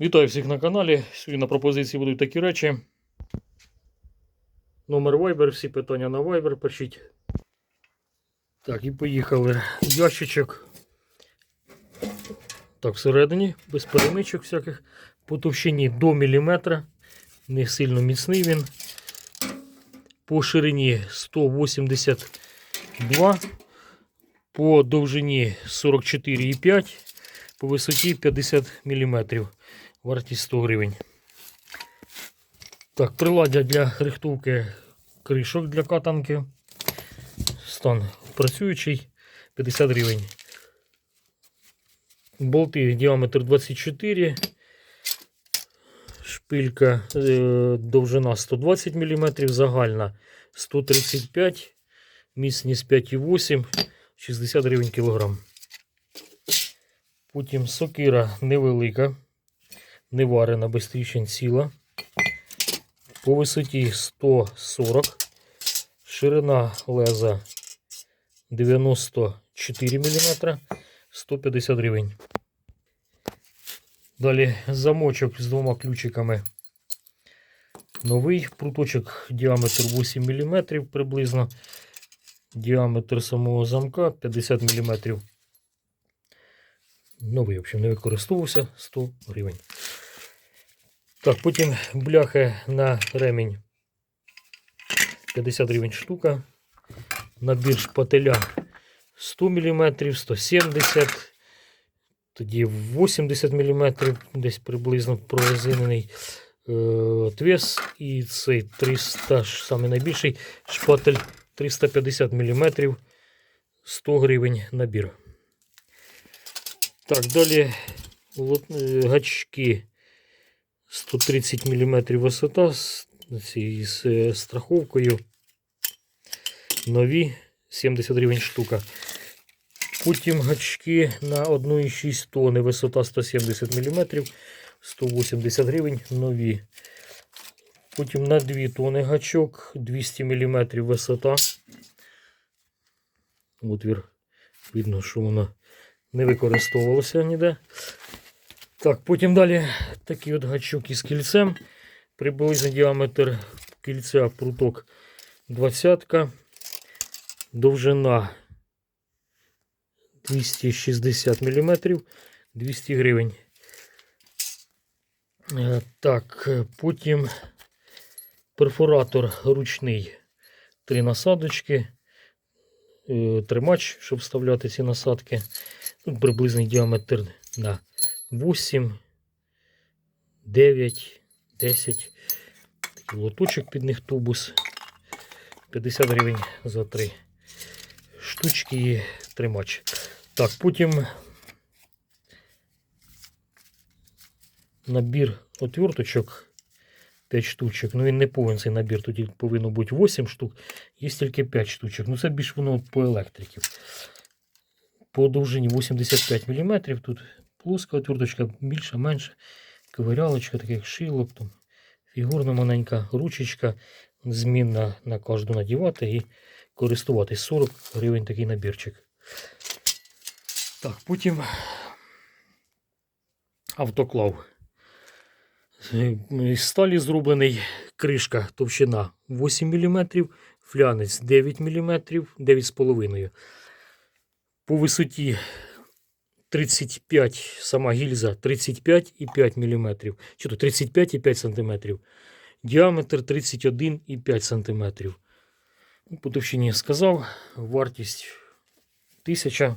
Вітаю всіх на каналі. Сьогодні на пропозиції будуть такі речі. Номер Viber, всі питання на Viber пишіть. Так, і поїхали. Ящичок. Так, всередині, без перемичок всяких. По товщині до міліметра. Не сильно міцний він. По ширині 182. По довжині 44,5. По висоті 50 мм. Вартість 100 гривень. Так, приладдя для рихтовки кришок для катанки. Стан працюючий 50 гривень. Болти діаметр 24. Шпилька е, довжина 120 мм, загальна 135 міцність 5,8, 60 гривень кілограм. Потім сокира невелика, не варена, без тріщин ціла. По висоті 140, ширина леза 94 мм, 150 гривень. Далі замочок з двома ключиками. Новий пруточок діаметр 8 мм приблизно. Діаметр самого замка 50 мм. Новий, в общем, не використовувався 100 гривень. Так, потім бляхи на ремінь 50 гривень штука. Набір шпателя 100 мм, 170 тоді 80 мм, десь приблизно прорезинений е, отвес. І цей 300, ж найбільший шпатель 350 мм, 100 гривень набір. Так, далі е, гачки 130 мм висота з, з е, страховкою. Нові 70 гривень штука. Потім гачки на 1,6 тонни, висота 170 мм, 180 гривень нові. Потім на 2 тонни гачок, 200 мм висота. Отвір. Видно, що воно не використовувалося ніде. Так, потім далі такий от гачок із кільцем. Приблизний діаметр кільця пруток 20. Довжина 260 мм, 200 гривень. Е, Так, потім перфоратор ручний. Три насадочки. е, Тримач, щоб вставляти ці насадки. Ну, приблизний діаметр на 8, 9, 10. Такий лоточок під них тубус. 50 гривень за три штучки і тримач. Так, потім набір отверточок 5 штучок. Ну він не повинен цей набір. Тут повинно бути 8 штук, є тільки 5 штучок. Ну це більш воно по електриків. По довжині 85 мм. Тут плоска отверточка, більша, менша. Ковирялочка, таке як шилок. Там, фігурна маленька ручечка. Змінна на кожну надівати і користуватись 40 гривень такий набірчик. Так, потім автоклав. З сталі зроблений кришка товщина 8 мм, флянець 9 мм, 9,5 По висоті 35, сама гільза 35,5 мм. Чи то 35,5 см. Діаметр 31,5 см. Ну, По товщині я сказав, вартість 1000.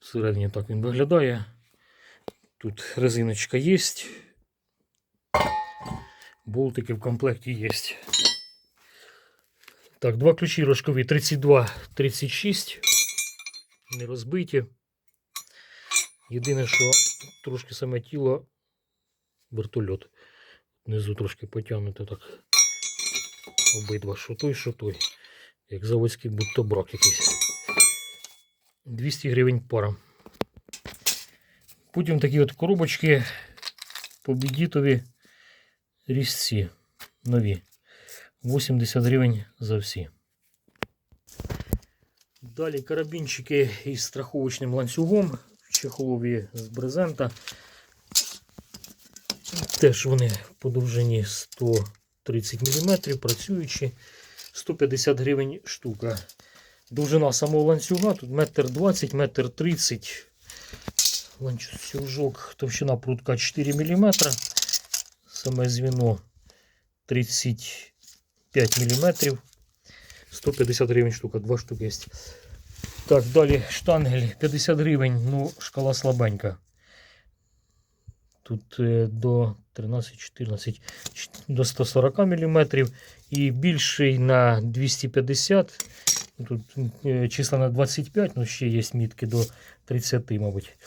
Всередині так він виглядає. Тут резиночка є. Болтики в комплекті є. Так, два ключі рожкові 32, 36. Не розбиті. Єдине, що трошки саме тіло вертольот. Внизу трошки потягнуто так. Обидва, що той, що той. Як заводський будто брак якийсь. 200 гривень пара. Потім такі от коробочки по бідітові різці нові. 80 гривень за всі. Далі карабінчики із страховочним ланцюгом в чехолові з брезента. Теж вони по довжині 130 мм, працюючі, 150 гривень штука. Довжина самого ланцюга тут метр 20, метр 30. Ланцюжок, товщина прутка 4 мм. Саме звіно 35 мм. 150 гривень штука, два штуки є. Так, далі штангель 50 гривень, ну, шкала слабенька. Тут е, до 13-14 до 140 мм і більший на 250. Тут е, числа на 25, ну ще є мітки до 30, мабуть.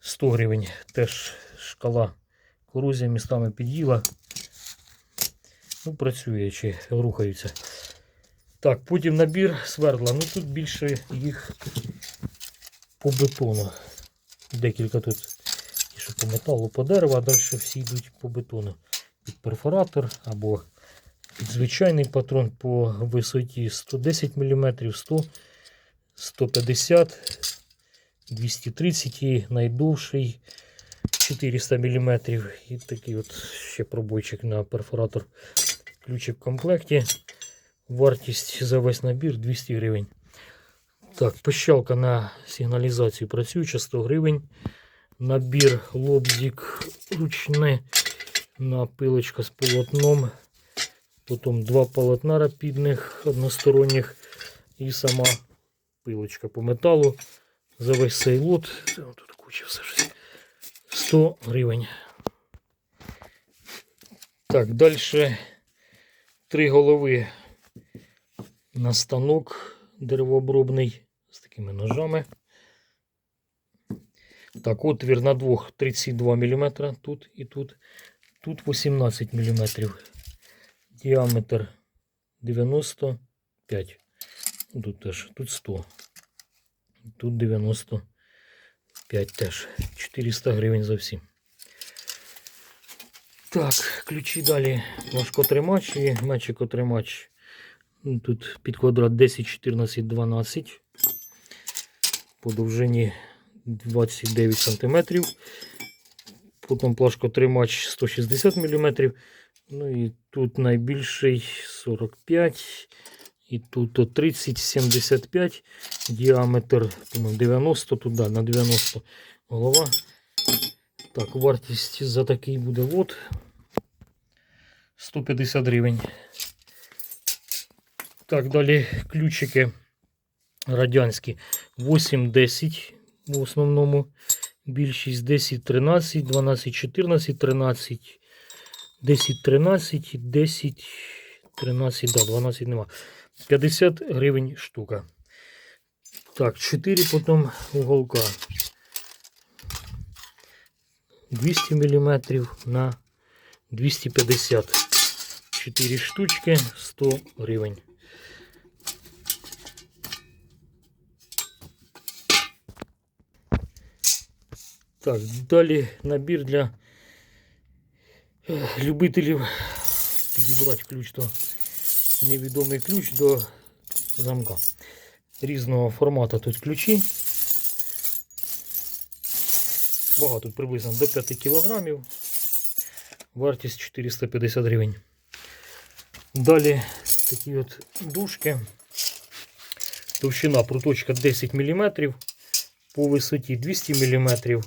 100 гривень. Теж шкала корозія містами під'їла. Ну, працює чи рухаються. Так, потім набір свердла. Ну тут більше їх по бетону. Декілька тут що по металу, по дереву, а далі всі йдуть по бетону. Під перфоратор або під звичайний патрон по висоті 110 мм, 100, 150, 230 і найдовший 400 мм. І такий от ще пробойчик на перфоратор. Ключик в комплекті. Вартість за весь набір 200 гривень. Так, пищалка на сигналізацію працююча 100 гривень. Набір лобзик ручне, напилочка з полотном. Потім два полотна рапідних односторонніх і сама пилочка по металу. За весь цей лот. Тут куча все щось. 100 гривень. Так, далі три голови на станок деревообробний з такими ножами. Так, отвір на двох 32 мм тут і тут. Тут 18 мм. Діаметр 95. Ну, Тут теж тут 100. Тут 95 теж. 400 гривень за всі. Так, ключі далі важкотримач і мечикотримач. Ну, Тут під квадрат 10, 14, 12. По довжині 29 см. Потім плашкотримач 160 мм. Ну і тут найбільший 45. І тут 30, 75. Діаметр по-моєму, 90 туди, на 90 голова. Так, вартість за такий буде вот 150 гривень. Так, далі ключики радянські 8-10 в основному. Більшість 10, 13, 12, 14, 13, 10, 13, 10, 13, да, 12 нема. 50 гривень штука. Так, 4 потім уголка. 200 мм на 250. 4 штучки 100 гривень. Так, далі набір для е, любителів підібрати ключ до невідомий ключ до замка. Різного формату тут ключі. Вага тут приблизно до 5 кг. Вартість 450 гривень. Далі такі от дужки. Товщина пруточка 10 мм, по висоті 200 мм,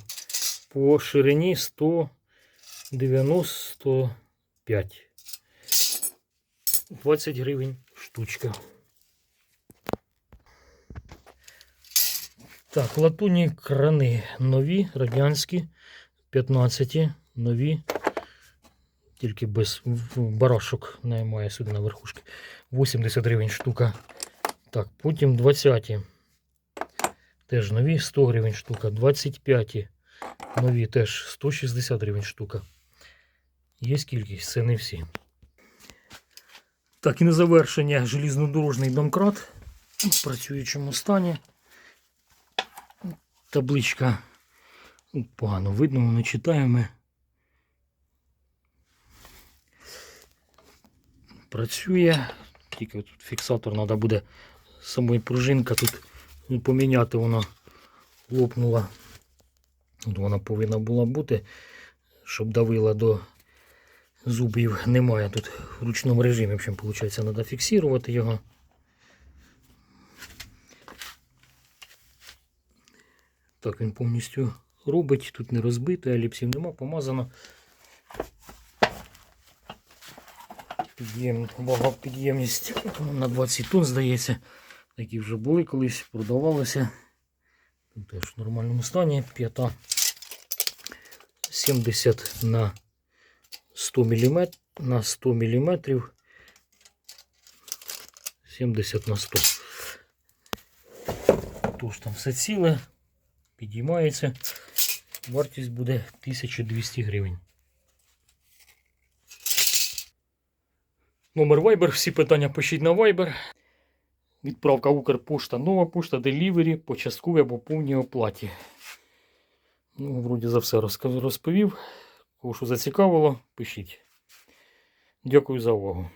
по ширині 195. 20 гривень штучка. Так, латунні крани нові, радянські, 15 нові. Тільки без барашок немає сюди на верхушки. 80 гривень штука. Так, потім 20. Теж нові 100 гривень штука. 25 нові теж 160 гривень штука. Є кількість, це не всі. Так, і на завершення желізнодорожний домкрат в працюючому стані. Табличка ну, погано видно, ми не читаємо. Працює. Тільки тут фіксатор треба буде самої пружинка тут поміняти, вона лопнула. От вона повинна була бути, щоб давила до Зубів немає тут в ручному режимі. В общем, виходить, треба фіксувати його. Так він повністю робить. Тут не розбито, еліпсів нема, помазано. Під'єм, вага підємність на 20 тонн, здається. Такі вже були колись, продавалися. Тут теж в нормальному стані. П'ята 70 на 100 мм, на 100 мм. 70 на 100. Тож там все ціле, підіймається. Вартість буде 1200 гривень. Номер Viber, всі питання пишіть на Viber. Відправка Укрпошта, нова пошта, делівері по частковій або повній оплаті. Ну, вроді за все розповів. Кого що зацікавило, пишіть. Дякую за увагу.